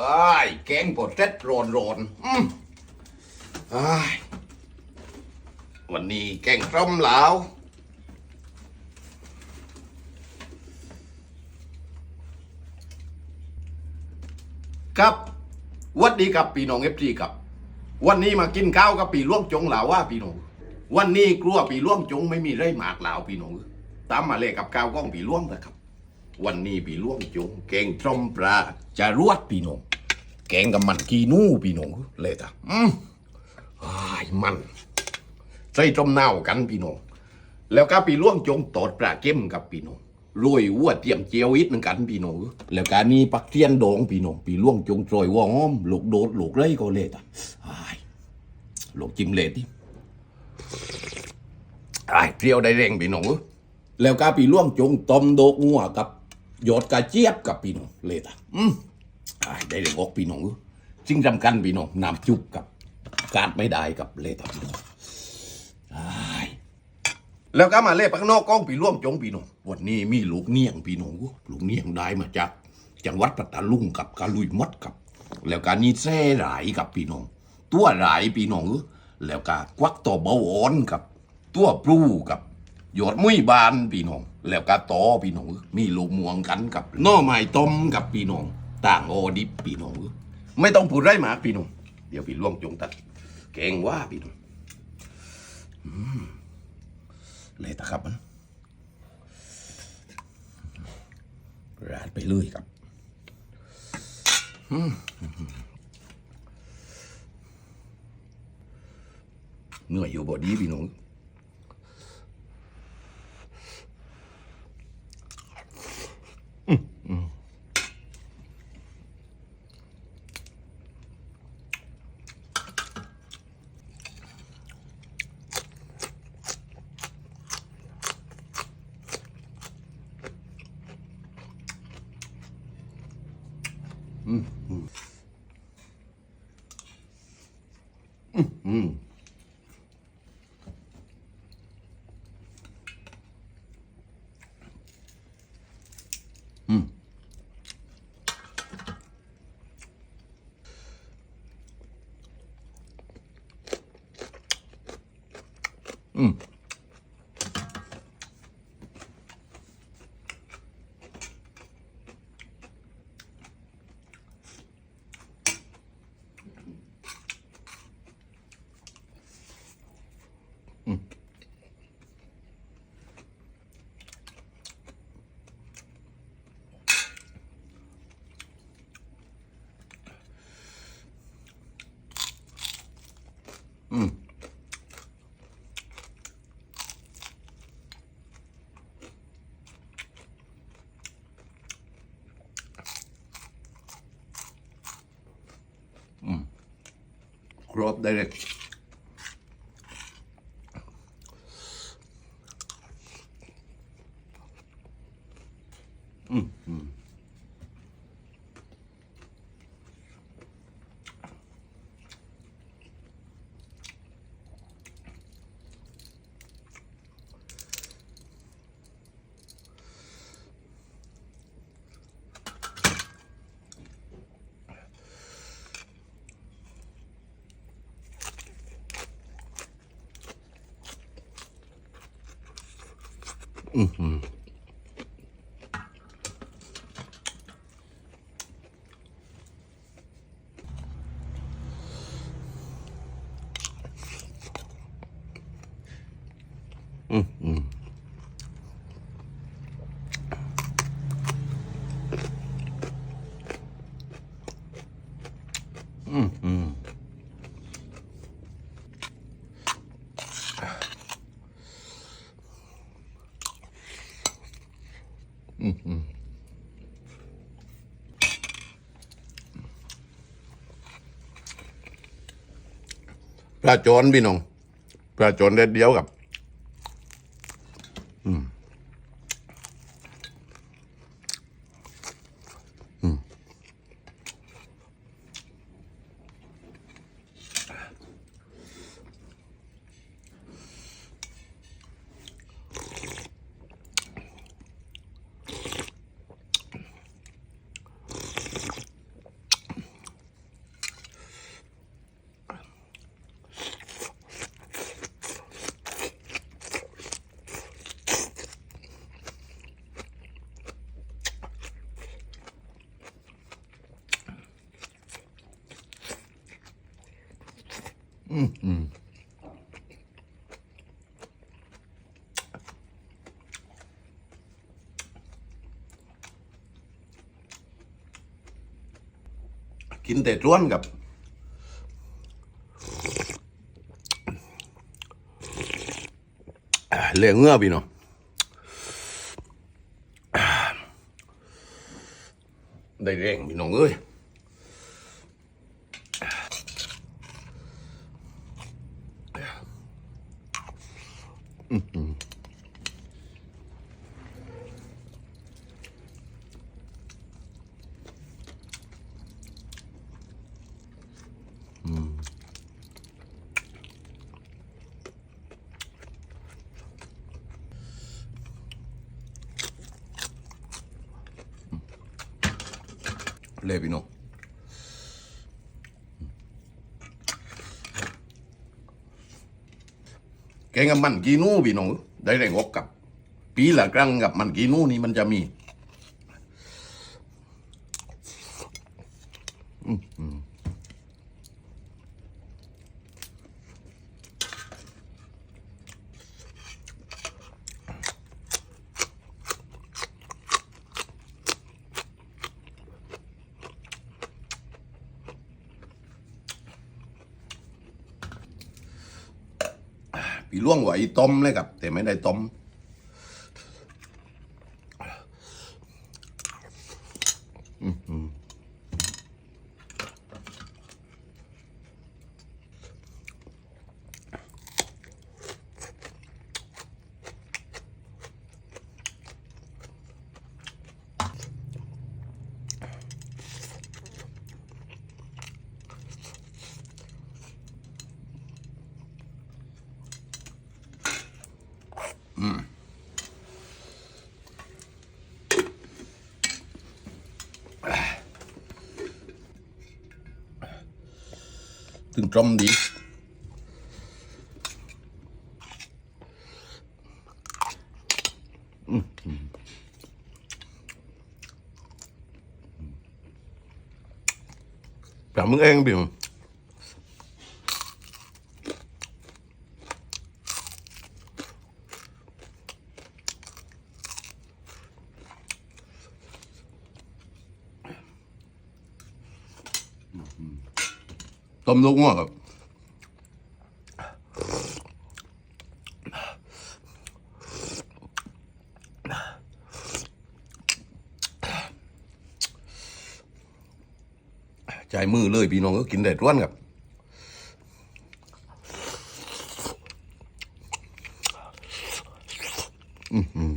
ไอ้ยแกงปวดเซ็ตโรนโรนอืมไอ้ยวันนี้แกงส้มแล้วครับวัดดีครับพี่น้องเอฟซีครับ วันนี้มากินข้าวกับปีล่วงจงเหลาว่าพี่น้องวันนี้กลัวปีล่วงจงไม่มีไรหมากเหลาพี่น้องตามมาเลยกับข้าวก้องปีล่วงนะครับ วันนี้ปีล่วงจงแกงส้มปลาจะรวดพี่น้อง แกงกับมันกีนูพี่น้องเลยตาอืมไอ้มัน ใส่ต้มเน่ากันพี่น้องแล้วก็ปีล่วงจงตอดปลาเก้มกับพี่น้องโรยวัวเตรียมเจียวอิดหนึ่งกันพี่น้องแล้วก็นี่ปักเทียนดองพี่น้องปีล่วงจงโรยวัวหอมลูกโดดลูกไรก็เลยตาอ้ลูกจิ้มเลยที่อ้เปรี้ยวได้แรงพี่น้องแล้วก็ปีล่วงจงต้มโดกงัวกับ หยอดกระเจี๊ยบกับพี่น้องเลยตาอืม ได้เลยบอกพี่น้องสิ่งสำคัญพี่น้องน้ำจุบกับการไม่ได้กับเลตับพี่น้องแล้วก็มาเล่ปักนอกกล้องปีร่วมจงพี่น้องวันนี้มีลูกเนียงพี่น้องลูกเนียงได้มาจากจังหวัดปัตตาลุงกับกาลุยมดกับ แล้วก็นี่แซ่หลายกับพี่น้อง ตัวหลายพี่น้องแล้วก็ควักตัวเบาอ่อนกับ ตัวปลูกับหยดมุ้ยบานพี่น้อง แล้วก็ตอพี่น้องมีลูกม่วงกันกับน่อไม้ต้มกับพี่น้อง ต่างโอดิบพี่น้องไม่ต้องพูดไรหมากพี่น้องเดี๋ยวพี่ล่วงจงตัดเก่งว่าพี่น้องอืมเลยตะครับมันราดไปเลยครับเหนื่อยอยู่บอดี้พี่น้อง 음, 음. 음, 음. 음. 음. up direction. อืมอืม อืมอืมอืมอืม ม ปลาโจนพี่น้องปลาโจนเด็ดเดียวกับ อืมอืมกินแต่จ้วนกับเหลือเงือพี่เนาะได้แรงพี่น้องเอ้ย レビの งกับมันกีนูพี่น้องได้แรงอกกับ ปีละครั้งกับมันกีนูนี่มันจะมี พี่ล่วงไหวต้มเลยครับ แต่ไม่ได้ต้ม ถึงตรมดี Cảm ơn em biểu Tôm luôn quá rồi ใจมือเลยพี่น้องก็กินได้ร้วนครับอืม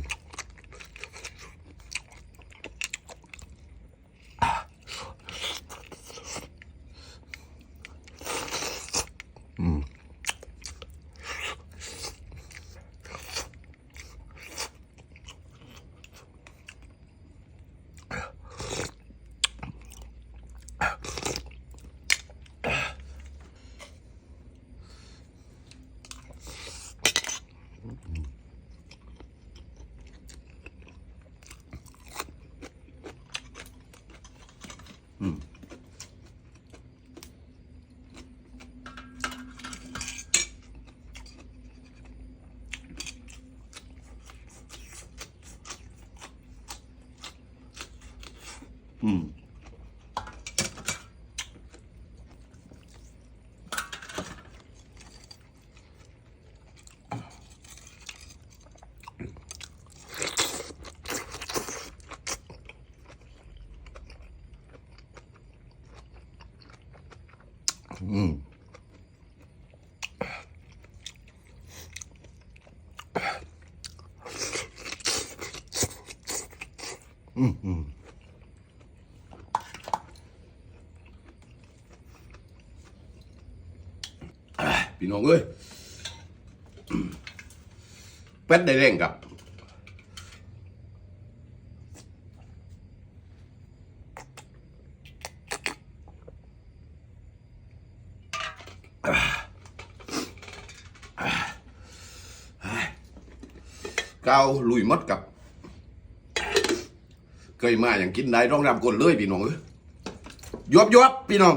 음. 음. 음, 음. พี่น้องเอ้ย เป็ดได้แรงกับ ก้าวลุยมดกับ เคยมาอย่างกินได้ร้องรำกลเลยพี่น้องเอ้ยยวบยวบพี่น้อง